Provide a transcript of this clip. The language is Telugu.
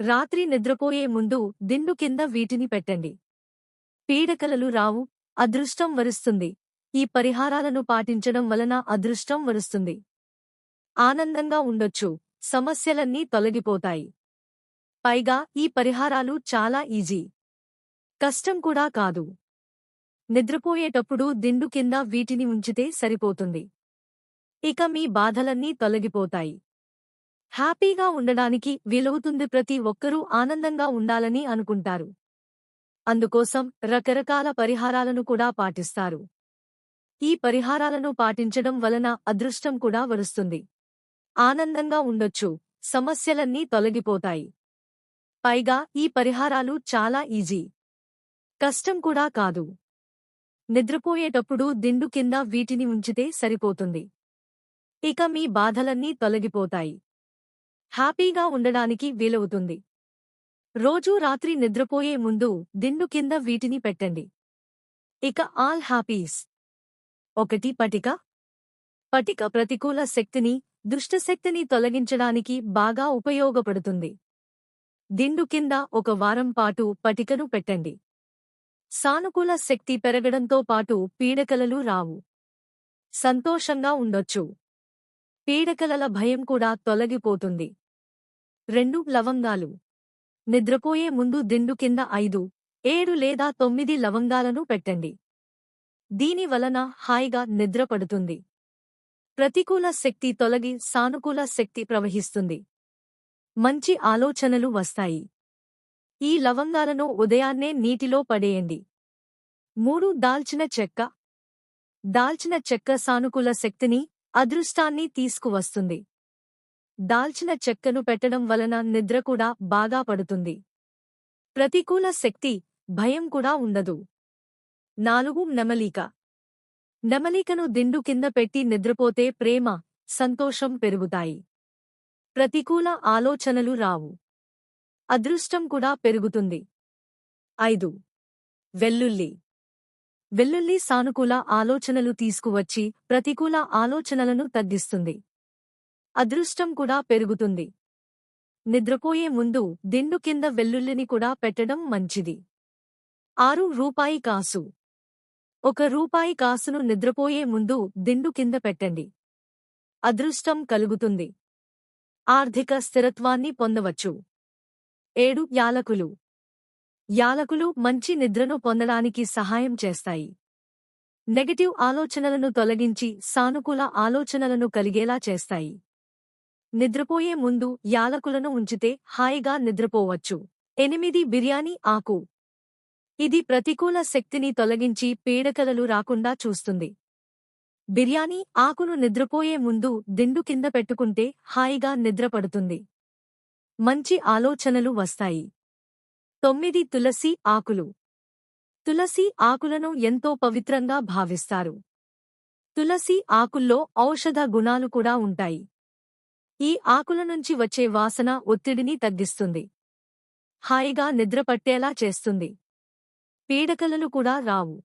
రాత్రి నిద్రపోయే ముందు దిండు కింద వీటిని పెట్టండి. పీడకలలు రావు అదృష్టం వరుస్తుంది. ఈ పరిహారాలను పాటించడం వలన అదృష్టం వరుస్తుంది. ఆనందంగా ఉండొచ్చు సమస్యలన్నీ తొలగిపోతాయి. పైగా ఈ పరిహారాలు చాలా ఈజీ. కష్టం కూడా కాదు. నిద్రపోయేటప్పుడు దిండు కింద వీటిని ఉంచితే సరిపోతుంది. ఇక మీ బాధలన్నీ తొలగిపోతాయి. హ్యాపీగా ఉండడానికి వీలవుతుంది ప్రతి ఒక్కరూ ఆనందంగా ఉండాలని అనుకుంటారు. అందుకోసం రకరకాల పరిహారాలను కూడా పాటిస్తారు. ఈ పరిహారాలను పాటించడం వలన అదృష్టం కూడా వరుస్తుంది. ఆనందంగా ఉండొచ్చు సమస్యలన్నీ తొలగిపోతాయి. పైగా ఈ పరిహారాలు చాలా ఈజీ. కష్టం కూడా కాదు. నిద్రపోయేటప్పుడు దిండు కింద వీటిని ఉంచితే సరిపోతుంది. ఇక మీ బాధలన్నీ తొలగిపోతాయి. హ్యాపీగా ఉండడానికి వీలవుతుంది. రోజూ రాత్రి నిద్రపోయే ముందు దిండు కింద వీటిని పెట్టండి. ఇక ఆల్ హ్యాపీస్. ఒకటి పటిక. పటిక ప్రతికూల శక్తిని దుష్టశక్తిని తొలగించడానికి బాగా ఉపయోగపడుతుంది. దిండు కింద ఒక వారం పాటు పటికను పెట్టండి. సానుకూల శక్తి పెరగడంతో పాటు పీడకలలు రావు. సంతోషంగా ఉండొచ్చు. పీడకలల భయం కూడా తొలగిపోతుంది. రెండు లవంగాలు. నిద్రపోయే ముందు దిండు కింద ఐదు ఏడు లేదా తొమ్మిది లవంగాలను పెట్టండి. దీని వలన హాయిగా నిద్రపడుతుంది ప్రతికూల శక్తి తొలగి సానుకూల శక్తి ప్రవహిస్తుంది. మంచి ఆలోచనలు వస్తాయి. ఈ లవంగాలను ఉదయాన్నే నీటిలో పడేయండి. మూడు దాల్చిన చెక్క. దాల్చిన చెక్క సానుకూల శక్తిని అదృష్టాన్ని తీసుకువస్తుంది. దాల్చిన చెక్కను పెట్టడం వలన నిద్ర కూడా బాగా పడుతుంది. ప్రతికూల శక్తి భయం కూడా ఉండదు. నాలుగు నెమలీక. నెమలికను దిండు కింద పెట్టి నిద్రపోతే ప్రేమ సంతోషం పెరుగుతాయి. ప్రతికూల ఆలోచనలు రావు. అదృష్టం కూడా పెరుగుతుంది. ఐదు. వెల్లుల్లి. వెల్లుల్లి సానుకూల ఆలోచనలు తీసుకువచ్చి ప్రతికూల ఆలోచనలను తగ్గిస్తుంది. అదృష్టం కూడా పెరుగుతుంది. నిద్రపోయే ముందు దిండు కింద వెల్లుల్లిని కూడా పెట్టడం మంచిది. ఆరు రూపాయి కాసు. ఒక రూపాయి కాసును నిద్రపోయే ముందు దిండు కింద పెట్టండి. అదృష్టం కలుగుతుంది. ఆర్థిక స్థిరత్వాన్ని పొందవచ్చు. ఏడు యాలకులు. యాలకులు మంచి నిద్రను పొందడానికి సహాయం చేస్తాయి. నెగటివ్ ఆలోచనలను తొలగించి సానుకూల ఆలోచనలను కలిగేలా చేస్తాయి. నిద్రపోయే ముందు యాలకులను ఉంచితే హాయిగా నిద్రపోవచ్చు. ఎనిమిది బిర్యానీ ఆకు. ఇది ప్రతికూల శక్తిని తొలగించి పీడకలలు రాకుండా చూస్తుంది. బిర్యానీ ఆకును నిద్రపోయే ముందు దిండు కింద పెట్టుకుంటే హాయిగా నిద్రపడుతుంది. మంచి ఆలోచనలు వస్తాయి. తొమ్మిది తులసి ఆకులు. తులసి ఆకులను ఎంతో పవిత్రంగా భావిస్తారు. తులసి ఆకుల్లో ఔషధ గుణాలు కూడా ఉంటాయి. ఈ ఆకుల నుంచి వచ్చే వాసన ఒత్తిడిని తగ్గిస్తుంది. హాయిగా నిద్రపట్టేలా చేస్తుంది. పీడకలలు కూడా రావు.